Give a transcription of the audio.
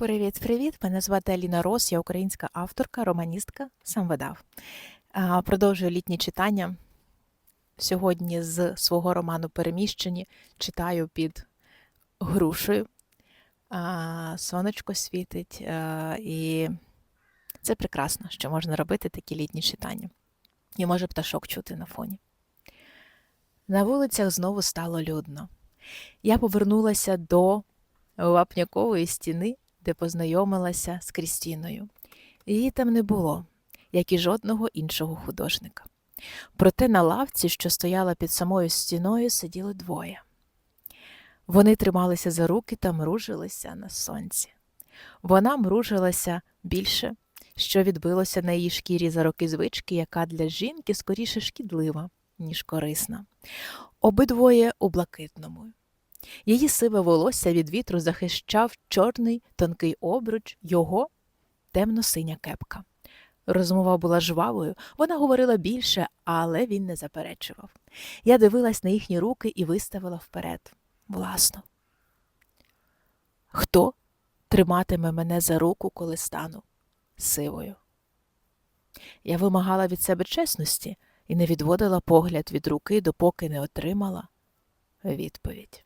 Привіт-привіт! Мене звати Аліна Рос, я українська авторка, романістка, сам видав. Продовжую літні читання. Сьогодні з свого роману Переміщені читаю під грушею. Сонечко світить, і це прекрасно, що можна робити такі літні читання. І може пташок чути на фоні. На вулицях знову стало людно. Я повернулася до вапнякової стіни, де познайомилася з Крістіною. Її там не було, як і жодного іншого художника. Проте на лавці, що стояла під самою стіною, сиділи двоє. Вони трималися за руки та мружилися на сонці. Вона мружилася більше, що відбилося на її шкірі за роки звички, яка для жінки скоріше шкідлива, ніж корисна. Обидвоє у блакитному. Її сиве волосся від вітру захищав чорний тонкий обруч, його темно-синя кепка. Розмова була жвавою, вона говорила більше, але він не заперечував. Я дивилась на їхні руки і виставила вперед. Власно. Хто триматиме мене за руку, коли стану сивою? Я вимагала від себе чесності і не відводила погляд від руки, допоки не отримала відповідь.